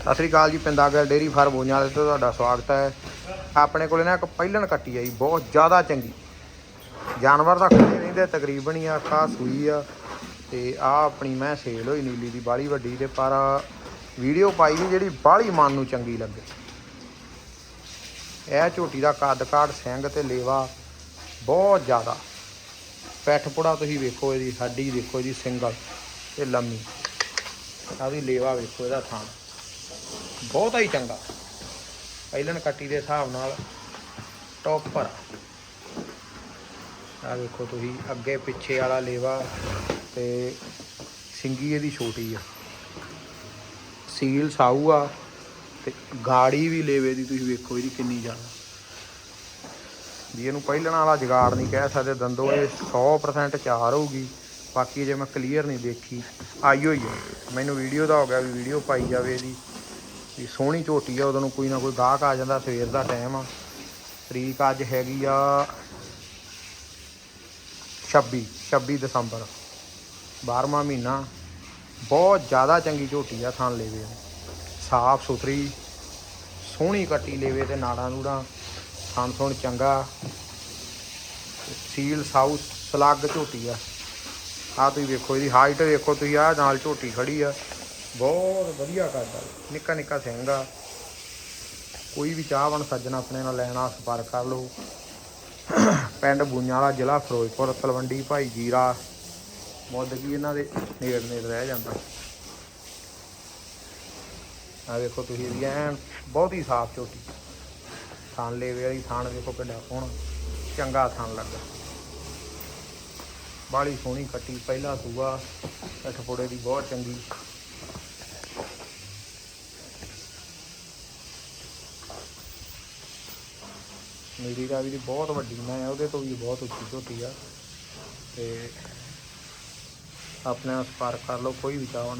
ਸਤਿ ਸ੍ਰੀ ਅਕਾਲ ਜੀ ਪਿੰਦਾਗਰ dairy farm ਬੋਈਆਂ ਵਾਲੇ ਤੋਂ ਤੁਹਾਡਾ ਸਵਾਗਤ ਹੈ। ਆਪਣੇ ਕੋਲੇ ਨਾ ਇੱਕ ਪਹਿਲਣ ਕੱਟੀ ਆ ਜੀ, ਬਹੁਤ ਜ਼ਿਆਦਾ ਚੰਗੀ। ਜਾਨਵਰ ਤਾਂ ਖੜੇ ਰਹਿੰਦੇ ਤਕਰੀਬਨ ਹੀ ਆ ਕਾ ਸੂਈ ਆ। ਤੇ ਆ ਆਪਣੀ ਮੈਂ ਸੇਲ ਹੋਈ ਨੀਲੀ ਦੀ ਬਾਲੀ ਵੱਡੀ ਤੇ, ਪਰ ਵੀਡੀਓ ਪਾਈ ਵੀ ਜਿਹੜੀ ਬਾਲੀ ਮਨ ਨੂੰ ਚੰਗੀ ਲੱਗੇ। ਇਹ ਝੋਟੀ ਦਾ ਕੱਦ ਕਾਠ ਸਿੰਘ ਤੇ ਲੇਵਾ ਬਹੁਤ ਜ਼ਿਆਦਾ। ਪੈਠ ਪੁੜਾ ਤੁਸੀਂ ਵੇਖੋ, ਇਹਦੀ ਹੱਡੀ ਦੇਖੋ, ਇਹਦੀ ਸਿੰਗਲ ਤੇ ਲੰਮੀ। ਆਦੀ ਲੇਵਾ ਵੇਖੋ, ਇਹਦਾ ਥਾਂ। ਬਹੁਤਾ ਹੀ ਚੰਗਾ। ਪਹਿਲਣ ਕੱਟੀ ਦੇ ਹਿਸਾਬ ਨਾਲ, ਟੌਪਰ। ਆ ਵੇਖੋ ਤੁਸੀਂ, ਅੱਗੇ ਪਿੱਛੇ ਵਾਲਾ ਲੇਵਾ ਤੇ ਸਿੰਗੀ ਇਹਦੀ ਛੋਟੀ ਆ। ਸੀਲ ਸਾਊ ਆ ਤੇ ਗਾੜੀ ਵੀ ਲੇਵੇ ਦੀ ਤੁਸੀਂ ਵੇਖੋ ਇਹਦੀ ਕਿੰਨੀ ਜ਼ਿਆਦਾ। ਵੀ ਇਹਨੂੰ ਪਹਿਲਣ ਵਾਲਾ ਜਗਾੜ ਨਹੀਂ ਕਹਿ ਸਕਦੇ, ਦੰਦੋ ਇਹ 100% ਚਾਰ ਹੋਊਗੀ। ਬਾਕੀ ਜੇ ਮੈਂ ਕਲੀਅਰ ਨਹੀਂ ਦੇਖੀ। ਆਈ ਹੋਈ ਆ ਮੈਨੂੰ ਵੀਡੀਓ ਦਾ ਹੋ ਗਿਆ ਵੀ ਵੀਡੀਓ ਪਾਈ ਜਾਵੇ ਇਹਦੀ। ਵੀ ਸੋਹਣੀ ਝੋਟੀ ਆ ਉਦੋਂ ਨੂੰ ਕੋਈ ਨਾ ਕੋਈ ਗਾਹਕ ਆ ਜਾਂਦਾ ਸਵੇਰ ਦਾ ਟਾਈਮ ਆ ਤਰੀਕ ਅੱਜ ਹੈਗੀ ਆ 26 26 ਦਸੰਬਰ। 12ਵਾਂ ਮਹੀਨਾ। ਬਹੁਤ ਜ਼ਿਆਦਾ ਚੰਗੀ ਝੋਟੀ ਆ ਥਾਂ ਲੇਵੇ ਸਾਫ਼ ਸੁਥਰੀ, ਸੋਹਣੀ ਕੱਟੀ ਲੇਵੇ ਤੇ ਨਾੜਾਂ ਨੂੜਾਂ। ਥਣ ਥਣ ਚੰਗਾ। ਸੀਲ ਸਾਊਸ ਸਲੱਗ ਝੋਟੀ ਆ। ਆ ਤੁਸੀਂ ਵੇਖੋ, ਇਹਦੀ ਹਾਈਟ ਵੇਖੋ ਤੁਸੀਂ ਆ ਨਾਲ ਝੋਟੀ ਖੜੀ ਆ। ਬਹੁਤ ਵਧੀਆ ਕਰਦਾ। ਨਿੱਕਾ ਨਿੱਕਾ ਸਿੰਘ ਆ ਕੋਈ ਵੀ ਚਾਹਵਣ ਸੱਜਣ, ਆਪਣੇ ਨਾਲ ਲੈਣਾ ਸੰਪਰਕ ਕਰ ਲਓ। ਪਿੰਡ ਬੂਈਆਂ ਜ਼ਿਲ੍ਹਾ ਫਿਰੋਜ਼ਪੁਰ, ਤਲਵੰਡੀ ਭਾਈ ਜੀਰਾ। ਮੁੱਦ ਇਹਨਾਂ ਦੇ ਨੇੜ ਨੇੜ ਰਹਿ ਜਾਂਦਾ। ਆ ਵੇਖੋ ਤੁਸੀਂ ਇਹਦੀ ਐਨ ਬਹੁਤ ਹੀ ਸਾਫ਼ ਝੋਟੀ ਥਾਣ ਲੇਵੇ ਵਾਲੀ ਥਾਣ ਵੇਖੋ ਕਿੱਡਾ ਸੋਹਣਾ, ਚੰਗਾ ਥਾਣ ਲੱਗਾ ਬਾੜੀ ਸੋਹਣੀ ਕੱਟੀ ਪਹਿਲਾ ਸੂਆ ਅਠਪੋੜੇ ਦੀ ਬਹੁਤ ਚੰਗੀ। ਮੇਰੀ ਦਾ ਵੀ ਬਹੁਤ ਵੱਡੀ ਮੈਂ ਉਹਦੇ ਤੋਂ ਵੀ ਬਹੁਤ ਉੱਚੀ ਝੋਟੀ ਆ। ਤੇ ਆਪਣੇ ਨਾਲ ਸੰਪਰਕ ਕਰ ਲਓ, ਕੋਈ ਵੀ ਚਾਹੋ